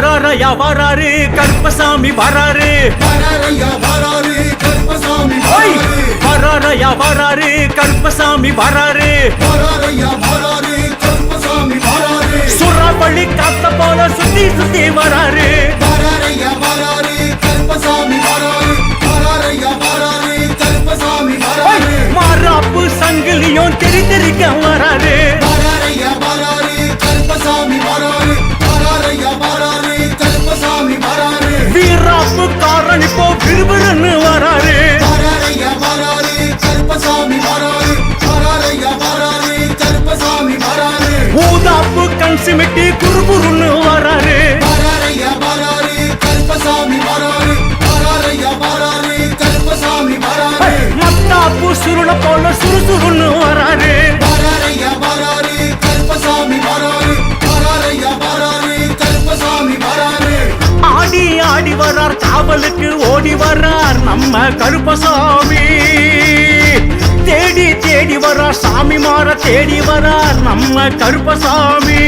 வராரையா வராரு கருப்பசாமி வராரு. வராரையா வராரு கருப்பசாமி! வராரு. சுறாவளி காத்த போல சுத்தி சுத்தி! வராரு. மாறாப்பு சங்கிலியும் தெரி தெரிக்க வராரு காவலுக்கு ஓடி வரார் நம்ம கருப்பசாமி. தேடி தேடி வரார் சாமி மாற தேடி வரார் நம்ம கருப்பசாமி.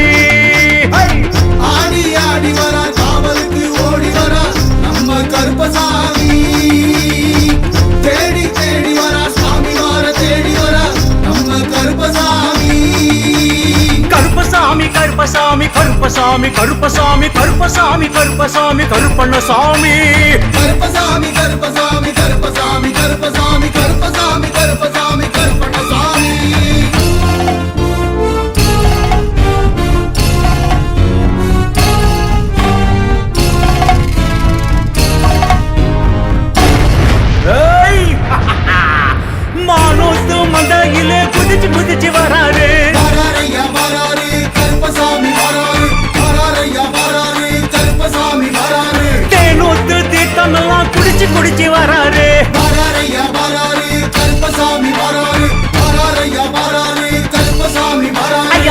கருப்பசாமி கருப்பசாமி கருப்பசாமி கருப்பசாமி கருப்பண்ணசாமி. கருப்பசாமி கருப்பசாமி கருப்பசாமி கருப்பசாமி கரு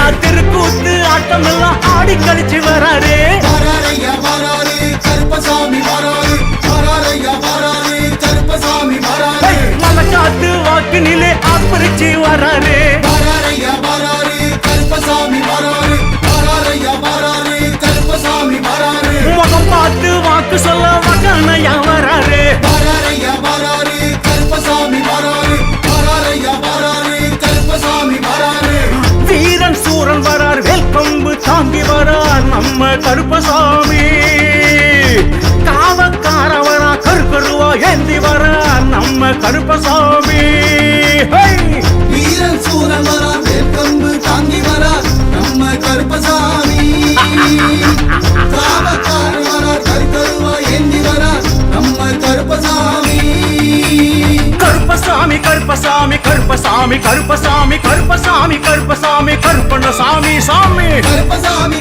ஐயா திருக்கூத்து ஆட்டம் எல்லாம் ஆடி கழிச்சு வராரு. வராரையா வராரு கருப்பசாமி வராரு வராரையா வராரு கருப்பசாமி வராரு. மலக்காத்து வாக்கு நிலை ஆப்பரிச்சு வராரு. கருப்பசாமி. காவக்கார வரா கருக்கருவா ஏந்தி வரார் நம்ம கருப்பசாமி! வீரன் சூரன் வரா வேப்பம்பு தாங்கி வரா நம்ம கருப்பசாமி. காவக்கார வரா கருக்கருவா ஏந்தி வரா நம்ம கருப்பசாமி. கருப்பசாமி கருப்பசாமி கருப்பசாமி கருப்பசாமி கருப்பசாமி கருப்பசாமி கருப்பண்ணசாமி சாமி. கருப்பசாமி கருப்பசாமி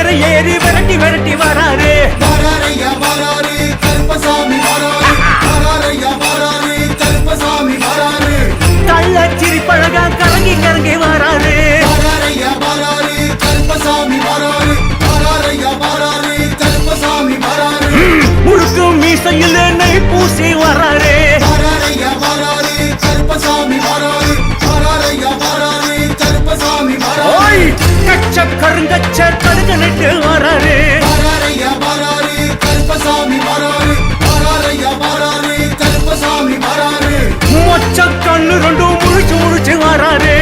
குதிரை ஏறி விரட்டி விரட்டி வராரு. வராரையா வராரு கருப்பசாமி வராரு. வராரையா வராரு கருப்பசாமி வராரு. கள்ளச்சிரி பழக கலங்கி கலங்கி வராரு. வராரையா வராரு கருப்பசாமி வராரு. வராரையா வராரு கருப்பசாமி வராரு. முழுக்கு மீசையில் நெய் பூசி வராரு. வராரையா வராரு கருப்பசாமி வராரு. வராரையா வராரு கருப்பசாமி வராரு. கச்ச கருங்கச்ச நட்டு வராரு. மொச்ச கண்ணு ரெண்டும் முழிச்சு முழிச்சு வராரு.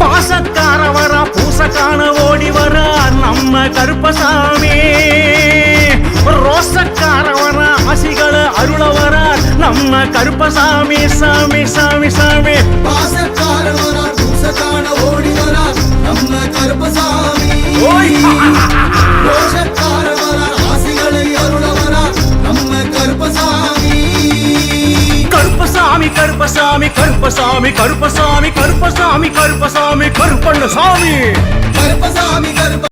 பாசக்கார வரா பூசக்கான ஓடி வரார் நம்ம கருப்பசாமி. நம்ம கருப்பசாமி சாமி சாமி சாமி. ஓடி வரா நம்ம கருப்பசாமி. ஆசைகளை அருள வரா நம்ம கருப்பசாமி. கருப்பசாமி கருப்பசாமி கருப்பசாமி கருப்பசாமி கருப்பசாமி கருப்பசாமி கருப்பண்ண சாமி கருப்பசாமி கருப்ப